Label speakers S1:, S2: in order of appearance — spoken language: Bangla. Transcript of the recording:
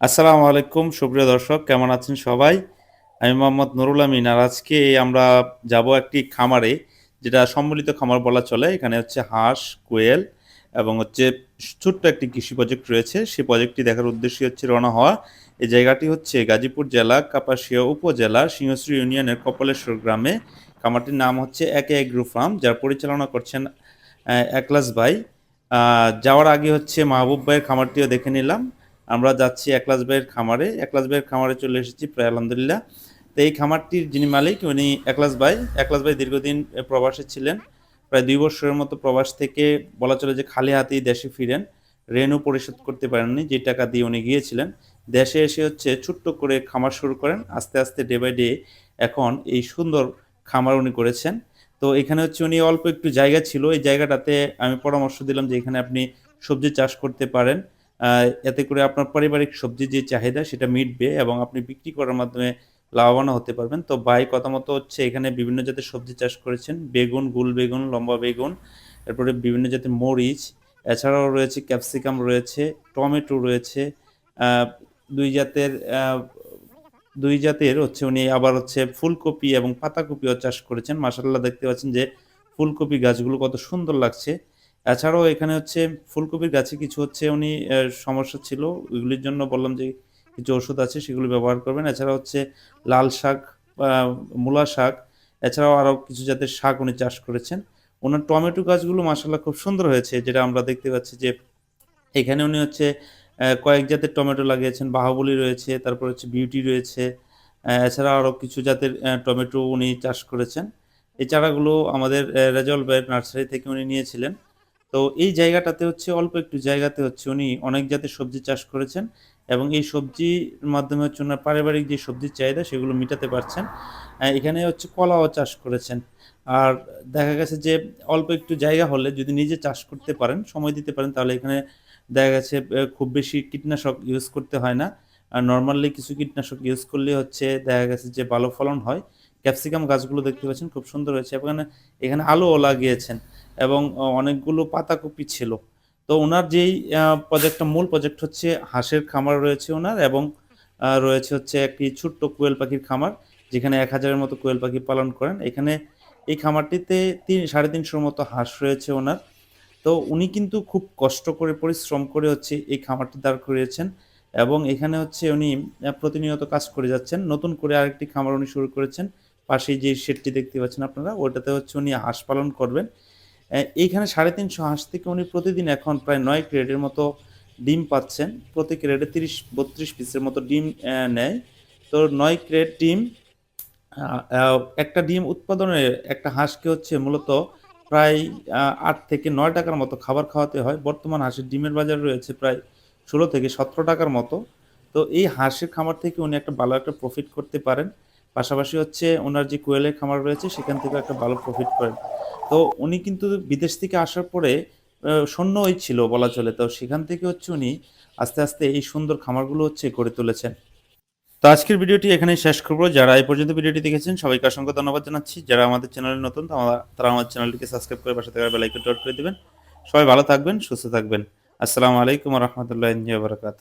S1: আসসালামু আলাইকুম, সুপ্রিয় দর্শক, কেমন আছেন সবাই? আমি মোহাম্মদ নুরুল আমিন, আর আজকে আমরা যাব একটি খামারে, যেটা সম্মিলিত খামার বলা চলে। এখানে হচ্ছে হাঁস, কোয়েল এবং হচ্ছে ছোট্ট একটি কৃষি প্রজেক্ট রয়েছে। সেই প্রজেক্টটি দেখার উদ্দেশ্যে হচ্ছে রওনা হওয়া। এই জায়গাটি হচ্ছে গাজীপুর জেলা, কাপাসিয়া উপজেলা, সিংহশ্রী ইউনিয়নের কপালেশ্বর গ্রামে। খামারটির নাম হচ্ছে একে এগ্রো ফার্ম, যার পরিচালনা করছেন একলাস ভাই। যাওয়ার আগে হচ্ছে মাহবুব ভাইয়ের খামারটিও দেখে নিলাম। আমরা যাচ্ছি একলাস ভাইয়ের খামারে একলাস ভাইয়ের খামারে চলে এসেছি প্রায় আলহামদুলিল্লাহ। তো এই খামারটির যিনি মালিক, উনি একলাস ভাই একলাস ভাই দীর্ঘদিন প্রবাসে ছিলেন। প্রায় দুই বছরের মতো প্রবাস থেকে বলা চলে যে খালি হাতেই দেশে ফিরেন। ঋণও পরিশোধ করতে পারেননি, যে টাকা দিয়ে উনি গিয়েছিলেন। দেশে এসে হচ্ছে ছোট্ট করে খামার শুরু করেন। আস্তে আস্তে ডে বাই ডে এখন এই সুন্দর খামার উনি করেছেন। তো এখানে হচ্ছে উনি অল্প একটু জায়গা ছিল। এই জায়গাটাতে আমি পরামর্শ দিলাম যে এখানে আপনি সবজি চাষ করতে পারেন। এতে করে আপনার পারিবারিক সবজির যে চাহিদা সেটা মিটবে এবং আপনি বিক্রি করার মাধ্যমে লাভবান হতে পারবেন। তো ভাই, কথা মতো হচ্ছে এখানে বিভিন্ন জাতের সবজি চাষ করেছেন। বেগুন, গুল বেগুন, লম্বা বেগুন, এরপরে বিভিন্ন জাতের মরিচ, এছাড়াও রয়েছে ক্যাপসিকাম রয়েছে, টমেটো রয়েছে দুই জাতের দুই জাতের হচ্ছে উনি আবার হচ্ছে ফুলকপি এবং পাতাকপিও চাষ করেছেন। মাসাল্লাহ দেখতে পাচ্ছেন যে ফুলকপি গাছগুলো কত সুন্দর লাগছে। এছাড়াও এখানে হচ্ছে ফুলকপির গাছে কিছু হচ্ছে উনি সমস্যা ছিল। ওইগুলির জন্য বললাম যে কিছু ওষুধ আছে সেগুলো ব্যবহার করবেন। এছাড়া হচ্ছে লাল শাক মূলা শাক এছাড়াও আরও কিছু জাতের শাক উনি চাষ করেছেন। ওনার টমেটো গাছগুলো মাসাল্লাহ খুব সুন্দর হয়েছে যেটা আমরা দেখতে পাচ্ছি যে এখানে উনি হচ্ছে কয়েক জাতের টমেটো লাগিয়েছেন বাহুবলী রয়েছে তারপর হচ্ছে বিউটি রয়েছে এছাড়া আরও কিছু জাতের টমেটো উনি চাষ করেছেন। এই চারাগুলো আমাদের আহ, রেজল ভাইয়ের নার্সারি থেকে উনি নিয়েছিলেন। তো এই জায়গাটাতে হচ্ছে, অল্প একটু জায়গাতে হচ্ছে উনি অনেক জাতের সবজি চাষ করেছেন এবং এই সবজির মাধ্যমে হচ্ছে ওনার পারিবারিক যে সবজির চাহিদা সেগুলো মেটাতে পারছেন। এখানে হচ্ছে কলাও চাষ করেছেন। আর দেখা গেছে যে অল্প একটু জায়গা হলে যদি নিজে চাষ করতে পারেন, সময় দিতে পারেন, তাহলে এখানে দেখা গেছে খুব বেশি কীটনাশক ইউজ করতে হয় না। আর নর্মালি কিছু কীটনাশক ইউজ করলে হচ্ছে দেখা গেছে যে ভালো ফলন হয়। ক্যাপসিকাম গাছগুলো দেখতে পাচ্ছেন, খুব সুন্দর হয়েছে। এখানে এখানে আলোও লাগিয়েছেন এবং অনেকগুলো পাতাকপি ছিল। তো ওনার যেই প্রজেক্টটা মূল প্রজেক্ট হচ্ছে হাঁসের খামার রয়েছে ওনার এবং রয়েছে হচ্ছে একটি ছোট্ট কোয়েল পাখির খামার, যেখানে এক হাজারের মতো কোয়েল পাখি পালন করেন। এখানে এই খামারটিতে তিন, সাড়ে তিনশোর মতো হাঁস রয়েছে ওনার। তো উনি কিন্তু খুব কষ্ট করে, পরিশ্রম করে হচ্ছে এই খামারটি দাঁড় করিয়েছেন এবং এখানে হচ্ছে উনি প্রতিনিয়ত কাজ করে যাচ্ছেন। নতুন করে আরেকটি খামার উনি শুরু করেছেন। পাশেই যে শেডটি দেখতে পাচ্ছেন আপনারা, ওটাতে হচ্ছে উনি হাঁস পালন করবেন। এইখানে সাড়ে তিনশো হাঁস থেকে উনি প্রতিদিন এখন প্রায় নয় ক্রেডের মতো ডিম পাচ্ছেন। প্রতি ক্রেডে তিরিশ, বত্রিশ পিসের মতো ডিম নেয়। তো নয় ক্রেড ডিম একটা ডিম উৎপাদনে একটা হাঁসকে হচ্ছে মূলত প্রায় আট থেকে নয় টাকার মতো খাবার খাওয়াতে হয়। বর্তমান হাঁসের ডিমের বাজার রয়েছে প্রায় ষোলো থেকে সতেরো টাকার মতো। তো এই হাঁসের খামার থেকে উনি একটা ভালো একটা প্রফিট করতে পারেন। পাশাপাশি হচ্ছে ওনার যে কোয়েলের খামার রয়েছে, সেখান থেকে একটা ভালো প্রফিট করেন। তো উনি কিন্তু বিদেশ থেকে আসার পরে শূন্যই ছিল বলা চলে। তো সেখান থেকে হচ্ছে উনি আস্তে আস্তে এই সুন্দর খামারগুলো হচ্ছে গড়ে তুলেছেন। তো আজকের ভিডিওটি এখানেই শেষ করব। যারা এই পর্যন্ত ভিডিওটি দেখেছেন, সবাইকে অসংখ্য ধন্যবাদ জানাচ্ছি। যারা আমাদের চ্যানেলে নতুন তারা আমার চ্যানেলটিকে সাবস্ক্রাইব করে পাশে থাকার বেলাইকন ডট করে দেবেন। সবাই ভালো থাকবেন, সুস্থ থাকবেন। আসসালামু আলাইকুম রহমতুল্লাহ বারকাত